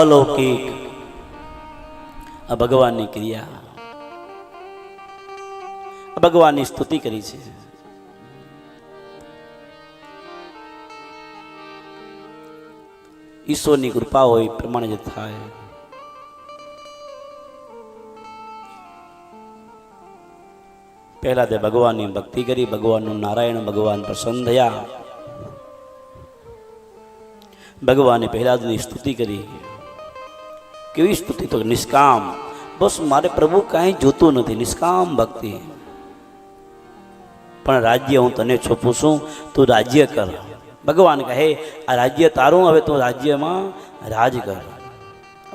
અલૌકિક. આ ભગવાનની ક્રિયા. ભગવાનની સ્તુતિ કરી છે. ઈશ્વરની કૃપા હોય પ્રમાણે જ થાય. પહેલા તે ભગવાનની ભક્તિ કરી, ભગવાનનું નારાયણ, ભગવાન પ્રસન્ન થયા. ભગવાને પહેલાદની સ્તુતિ કરી. કેવી સ્તુતિ તો નિષ્કામ. બસ મારે પ્રભુ કાંઈ જોતું નથી, નિષ્કામ ભક્તિ. પણ રાજ્ય હું તને છોપું છું, તું રાજ્ય કર. ભગવાન કહે, આ રાજ્ય તારું, હવે તું રાજ્યમાં રાજ કર.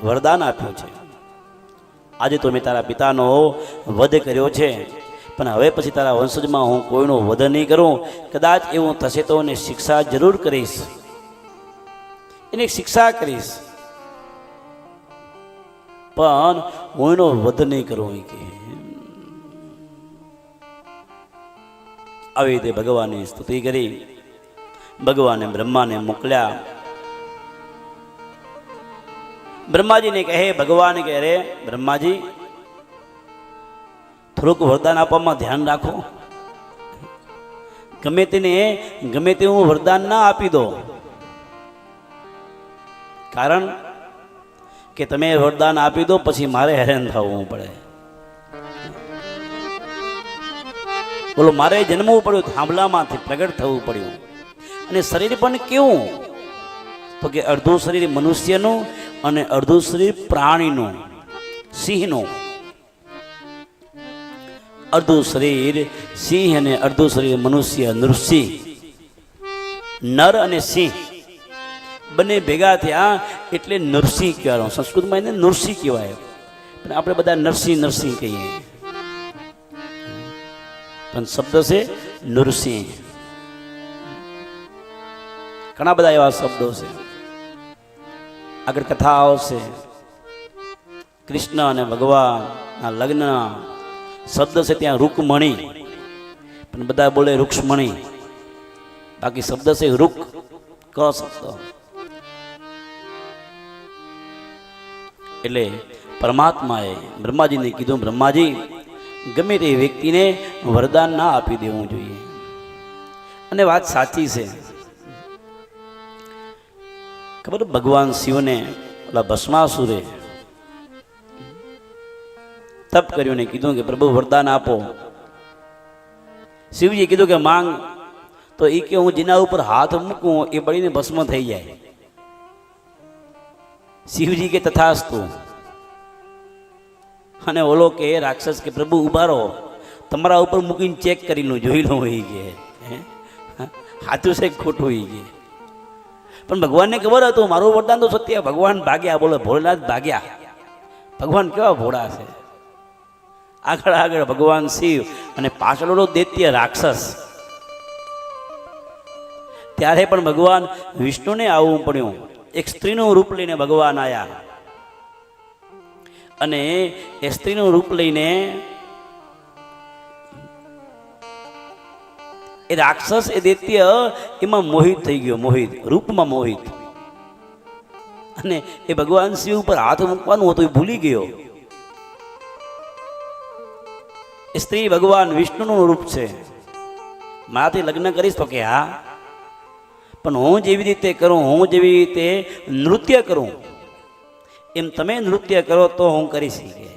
વરદાન આપ્યું છે. આજે તો મેં તારા પિતાનો વધ કર્યો છે, પણ હવે પછી તારા વંશજમાં હું કોઈનો વધ નહીં કરું. કદાચ એવું થશે તો એને શિક્ષા જરૂર કરીશ. એની શિક્ષા કરીશ. પણ હું એનો વધ નહીં કરું કે. આવી રીતે ભગવાનની સ્તુતિ કરી. ભગવાને બ્રહ્માને મોકલ્યા. બ્રહ્માજીને કહે, ભગવાન કહે રે, બ્રહ્માજી, થોડુંક વરદાન આપવામાં ધ્યાન રાખો. ગમે તેને, ગમે તે હું વરદાન ના આપી દો. કારણ કે તમે વરદાન આપી દો, પછી મારે હેરાન થવું પડે. બોલો, મારે જન્મવું પડ્યું, થાંભલામાંથી પ્રગટ થવું પડ્યું. અને શરીર પણ કેવું? તો કે અડધું શરીર મનુષ્યનું અને અડધું શરીર પ્રાણીનું, સિંહનું. અડધું શરીર સિંહ અને અડધું શરીર મનુષ્ય, નૃસિંહ. નર અને સિંહ. બંને ભેગા થયા એટલે નરસિંહ કહેવાનું સંસ્કૃતમાં એને નૃસિંહ કહેવાય. પણ આપણે બધા નરસિંહ નરસિંહ કહીએ. પણ શબ્દ છે નૃસિંહ ઘણા બધા એવા શબ્દો છે. આગળ કથા આવશે કૃષ્ણ અને ભગવાનના લગ્નના શબ્દ છે ત્યાં રૂકમણી. પણ બધા બોલે રૂક્ષ્મણી. બાકી શબ્દ છે રૂક ક શબ્દ. એટલે પરમાત્માએ બ્રહ્માજીને કીધું, બ્રહ્માજી, ગમે તે વ્યક્તિને વરદાન ના આપી દેવું જોઈએ. અને વાત સાચી છે. ખબર ભગવાન શિવને ઓલા ભસ્માસુરે તપ કર્યું ને કીધું કે, પ્રભુ, વરદાન આપો. શિવજીએ કીધું કે, માંગ. તો એ કે, હું જેના ઉપર હાથ મૂકું, એ બળીને ભસ્મ થઈ જાય. શિવજી કે તથાસ્તુ. અને ઓલો કે, રાક્ષસ કે, પ્રભુ ઊભા રહો તમારા ઉપર મૂકીને ચેક કરી લઉં જોઈ લઉં એ કે? સાચું છે ખોટું એ કે પણ ભગવાનને ખબર હતું, મારું વરદાન તો સત્ય, ભગવાન ભાગ્યા. બોલે, ભોળેનાથ ભાગ્યા. ભગવાન કેવા ભોળા છે? આગળ આગળ, ભગવાન શિવ અને પાછળનો દૈત્ય રાક્ષસ. ત્યારે પણ ભગવાન વિષ્ણુને આવવું પડ્યું. એક સ્ત્રીનું રૂપ લઈને ભગવાન આવ્યા અને એ સ્ત્રીનું રૂપ લઈને એ રાક્ષસ, એ દૈત્ય એમાં મોહિત થઈ ગયો, મોહિત, રૂપમાં મોહિત. અને એ ભગવાન શિવ ઉપર હાથ મૂકવાનું હતું, એ ભૂલી ગયો. એ સ્ત્રી ભગવાન વિષ્ણુનું રૂપ છે. મારાથી લગ્ન કરીશ તો કે હા. પણ હું જેવી રીતે કરું, હું જેવી રીતે નૃત્ય કરું, એમ તમે નૃત્ય કરો તો હું કરી શીખે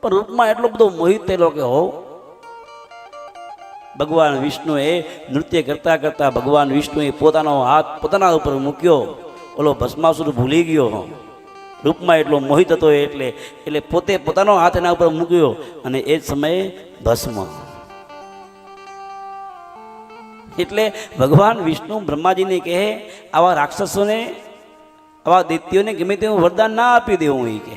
પણ રૂપમાં એટલો બધો મોહિત થયેલો કે હો, ભગવાન વિષ્ણુએ નૃત્ય કરતા કરતા ભગવાન વિષ્ણુએ પોતાનો હાથ પોતાના ઉપર મૂક્યો. ઓલો ભસ્માસુર ભૂલી ગયો. રૂપમાં એટલો મોહિત હતો એટલે એટલે પોતે પોતાનો હાથ એના ઉપર મૂક્યો અને એ જ સમયે ભસ્મ. એટલે ભગવાન વિષ્ણુ બ્રહ્માજીને કહે, આવા રાક્ષસોને, આવા દૈત્યોને ગમે તેવું વરદાન ના આપી દેવું, એ કહે.